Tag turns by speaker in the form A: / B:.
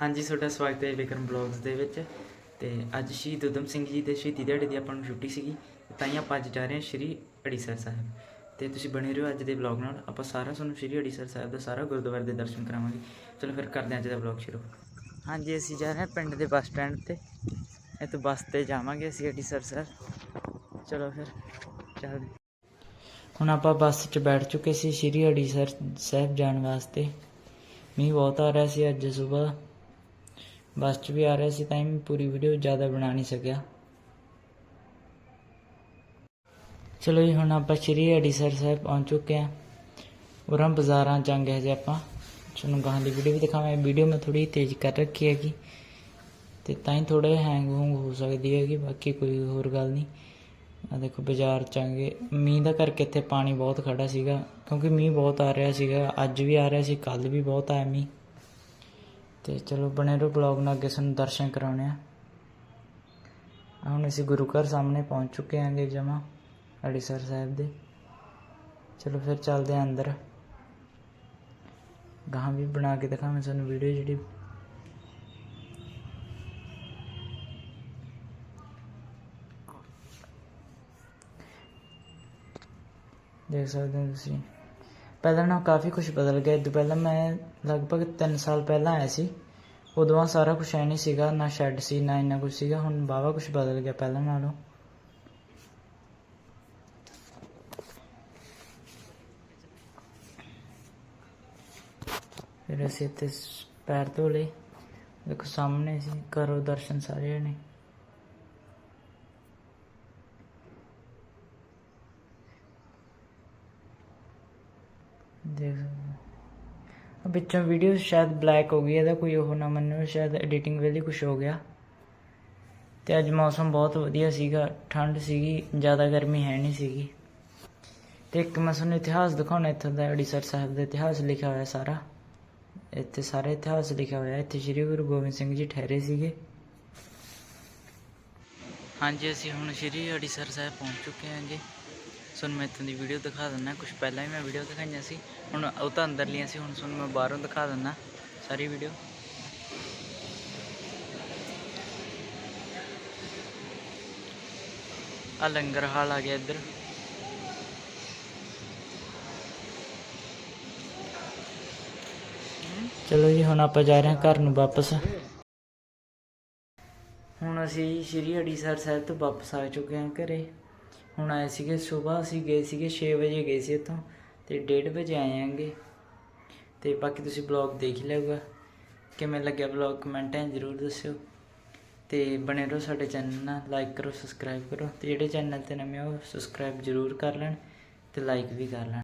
A: ਹਾਂਜੀ, ਤੁਹਾਡਾ ਸਵਾਗਤ ਹੈ ਵਿਕਰਮ ਬਲੌਗਸ ਦੇ ਵਿੱਚ। ਤੇ ਅੱਜ ਸ਼ਹੀਦ ਉਦਮ ਸਿੰਘ ਜੀ ਦੇ ਸ਼ਹੀਦੀ ਦਿਹਾੜੇ ਦੀ ਆਪਾਂ ਨੂੰ ਛੁੱਟੀ ਸੀਗੀ। ਤਾਂ ਹੀ ਆਪਾਂ ਅੱਜ ਜਾ ਰਹੇ ਹਾਂ ਸ਼੍ਰੀ ਅੜੀਸਰ ਸਾਹਿਬ। ਤੇ ਤੁਸੀਂ ਬਣੇ ਰਹੋ ਅੱਜ ਦੇ ਵਲੌਗ ਨਾਲ। ਆਪਾਂ ਸਾਰਾ ਤੁਹਾਨੂੰ ਸ਼੍ਰੀ ਅੜੀਸਰ ਸਾਹਿਬ ਦਾ ਸਾਰਾ ਗੁਰਦੁਆਰੇ ਦੇ ਦਰਸ਼ਨ ਕਰਾਵਾਂਗੇ। ਚਲੋ ਫਿਰ ਕਰਦੇ ਹਾਂ ਅੱਜ ਦਾ ਵਲੌਗ ਸ਼ੁਰੂ। ਹਾਂਜੀ, ਅਸੀਂ ਜਾ ਰਹੇ ਹਾਂ ਪਿੰਡ ਦੇ ਬੱਸ ਸਟੈਂਡ ਤੇ। ਇੱਥੋਂ ਬੱਸ ਤੇ ਜਾਵਾਂਗੇ ਅਸੀਂ ਅੜੀਸਰ ਸਾਹਿਬ। ਚਲੋ ਫਿਰ, ਚੱਲਦੇ ਹੁਣ ਆਪਾਂ ਬੱਸ 'ਚ ਬੈਠ ਚੁੱਕੇ ਸੀ ਸ਼੍ਰੀ ਅੜੀਸਰ ਸਾਹਿਬ ਜਾਣ ਵਾਸਤੇ। ਮੀਂਹ ਬਹੁਤ ਆ ਰਿਹਾ ਸੀ ਅੱਜ ਸਵੇਰ। ਬੱਸ 'ਚ ਵੀ ਆ ਰਿਹਾ ਸੀ, ਤਾਂ ਹੀ ਮੈਂ ਪੂਰੀ ਵੀਡੀਓ ਜ਼ਿਆਦਾ ਬਣਾ ਨਹੀਂ ਸਕਿਆ। ਚਲੋ ਜੀ, ਹੁਣ ਆਪਾਂ ਸ਼੍ਰੀ ਅੜੀਸਰ ਸਾਹਿਬ ਪਹੁੰਚ ਚੁੱਕੇ ਹਾਂ। ਉਰਾਂ ਬਾਜ਼ਾਰਾਂ ਜੰਗ ਹੈ ਜੇ ਆਪਾਂ। ਤੁਹਾਨੂੰ ਗਾਹਾਂ ਦੀ ਵੀਡੀਓ ਵੀ ਦਿਖਾਵਾਂ ਵੀਡੀਓ ਮੈਂ ਥੋੜੀ ਤੇਜ਼ ਕਰ ਰੱਖੀ ਹੈਗੀ। ਤੇ ਤਾਂ ਹੀ ਥੋੜਾ ਹੈਂਗ ਹੁੰਗ ਹੋ ਸਕਦੀ ਹੈਗੀ, ਬਾਕੀ ਕੋਈ ਹੋਰ ਗੱਲ ਨਹੀਂ। ਆ ਦੇਖੋ, ਬਾਜ਼ਾਰ ਚਾਂਗੇ ਮੀਂਹ ਦਾ ਕਰਕੇ ਇੱਥੇ ਪਾਣੀ ਬਹੁਤ ਖੜਾ ਸੀਗਾ, ਕਿਉਂਕਿ ਮੀਂਹ ਬਹੁਤ ਆ ਰਿਹਾ ਸੀਗਾ। ਅੱਜ ਵੀ ਆ ਰਿਹਾ ਸੀ ਕੱਲ ਵੀ ਬਹੁਤ ਆਇਆ ਮੀਂਹ। ਤੇ ਚਲੋ ਬਣੇ ਰਹੋ ਬਲੌਗ ਨਾਲ, ਅੱਗੇ ਸਾਨੂੰ ਦਰਸ਼ਨ ਕਰਾਉਣੇ ਆ। ਹੁਣ ਅਸੀਂ ਗੁਰੂ ਘਰ ਸਾਹਮਣੇ ਪਹੁੰਚ ਚੁੱਕੇ ਆਂਗੇ ਜਮਾ, ਅੜੀਸਰ ਸਾਹਿਬ ਦੇ। ਚਲੋ ਫਿਰ ਚੱਲਦੇ ਆਂ ਅੰਦਰ। ਗਾਹਾਂ ਵੀ ਬਣਾ ਕੇ ਦਿਖਾਵਾਂ ਤੁਹਾਨੂੰ ਵੀਡੀਓ ਜਿਹੜੀ। ਦੇਖ ਸਕਦੇ ਹੋ ਤੁਸੀਂ। ਪਹਿਲਾਂ ਨਾ ਕਾਫੀ ਕੁਝ ਬਦਲ ਗਿਆ। ਇਦੋਂ ਪਹਿਲਾਂ ਮੈਂ ਲਗਭਗ 3 ਸਾਲ ਪਹਿਲਾਂ ਆਇਆ ਸੀ। ਉਦੋਂ ਸਾਰਾ ਕੁਝ ਐ ਨਹੀਂ ਸੀਗਾ, ਨਾ ਸ਼ੈੱਡ ਸੀ, ਨਾ ਇੰਨਾ ਕੁਝ ਸੀਗਾ। ਹੁਣ ਬਾਵਾ ਕੁਝ ਬਦਲ ਗਿਆ ਪਹਿਲਾਂ ਨਾਲੋਂ। ਫਿਰ ਅਸੀਂ ਇੱਥੇ ਪੈਰ ਧੋ ਲਏ। ਦੇਖੋ ਸਾਹਮਣੇ ਸੀ ਕਰੋ ਦਰਸ਼ਨ ਸਾਰੇ ਨੇ। ਦੇਖ ਸਕਦੇ। ਹੋ। ਵਿੱਚੋਂ ਵੀਡੀਓ ਸ਼ਾਇਦ ਬਲੈਕ ਹੋ ਗਈ, ਇਹਦਾ ਕੋਈ ਉਹ ਨਾ ਮੰਨੋ ਸ਼ਾਇਦ ਐਡੀਟਿੰਗ ਵੇਲੇ ਕੁਝ ਹੋ ਗਿਆ। ਤੇ ਅੱਜ ਮੌਸਮ ਬਹੁਤ ਵਧੀਆ ਸੀਗਾ, ਠੰਡ ਸੀਗੀ, ਜ਼ਿਆਦਾ ਗਰਮੀ ਹੈ ਨਹੀਂ ਸੀਗੀ। ਤੇ ਇੱਕ ਮੈਂ ਤੁਹਾਨੂੰ ਇਤਿਹਾਸ ਦਿਖਾਉਣਾ, ਇੱਥੋਂ ਦਾ ਅੜੀਸਰ ਸਾਹਿਬ ਦਾ ਇਤਿਹਾਸ ਲਿਖਿਆ ਹੋਇਆ ਸਾਰਾ। ਇੱਥੇ ਸਾਰੇ ਇਤਿਹਾਸ ਲਿਖਿਆ ਹੋਇਆ, ਇੱਥੇ ਸ੍ਰੀ ਗੁਰੂ ਗੋਬਿੰਦ ਸਿੰਘ ਜੀ ਠਹਿਰੇ ਸੀਗੇ। ਹਾਂਜੀ, ਅਸੀਂ ਹੁਣ ਸ੍ਰੀ ਅੜੀਸਰ ਸਾਹਿਬ ਪਹੁੰਚ ਚੁੱਕੇ ਹਾਂ ਜੀ ਤੁਹਾਨੂੰ ਮੈਂ ਇੱਥੋਂ ਦੀ ਵੀਡੀਓ ਦਿਖਾ ਦਿੰਦਾ। ਕੁਝ ਪਹਿਲਾਂ ਵੀ ਮੈਂ ਵੀਡੀਓ ਦਿਖਾਈਆਂ ਸੀ। ਹੁਣ ਉਹ ਤਾਂ ਅੰਦਰਲੀਆਂ ਸੀ। ਹੁਣ ਤੁਹਾਨੂੰ ਮੈਂ ਬਾਹਰੋਂ ਦਿਖਾ ਦਿੰਦਾ। ਸਾਰੀ ਵੀਡੀਓ ਆ ਲੰਗਰ ਹਾਲ ਆ ਗਿਆ ਇੱਧਰ। ਚਲੋ ਜੀ ਹੁਣ ਆਪਾਂ ਜਾ ਰਹੇ ਹਾਂ ਘਰ ਨੂੰ ਵਾਪਸ। ਹੁਣ ਅਸੀਂ ਸ਼੍ਰੀ ਅੜੀਸਰ ਸਾਹਿਬ ਤੋਂ ਵਾਪਸ ਆ ਚੁੱਕੇ ਹਾਂ ਘਰੇ। ਹੁਣ ਆਏ ਸੀਗੇ ਸਵੇਰ, ਅਸੀਂ ਗਏ ਸੀਗੇ 6 ਵਜੇ, ਗਏ ਸੀ ਇੱਥੋਂ ਤੇ 1:30 ਵਜੇ ਆਏ ਆਂਗੇ। ਤੇ ਬਾਕੀ ਤੁਸੀਂ ਬਲੌਗ ਦੇਖ ਹੀ ਲਿਆਊਗਾ। ਕਿਵੇਂ ਲੱਗਿਆ ਬਲੌਗ ਕਮੈਂਟਾਂ ਜ਼ਰੂਰ ਦੱਸਿਓ। ਤੇ ਬਣੇ ਰਹੋ ਸਾਡੇ ਚੈਨਲ ਨਾਲ ਲਾਈਕ ਕਰੋ ਸਬਸਕ੍ਰਾਈਬ ਕਰੋ। ਤੇ ਜਿਹੜੇ ਚੈਨਲ ਤੇ ਨਵੇਂ ਹੋ ਸਬਸਕ੍ਰਾਈਬ ਜ਼ਰੂਰ ਕਰ ਲੈਣ ਤੇ ਲਾਈਕ ਵੀ ਕਰ ਲੈਣ।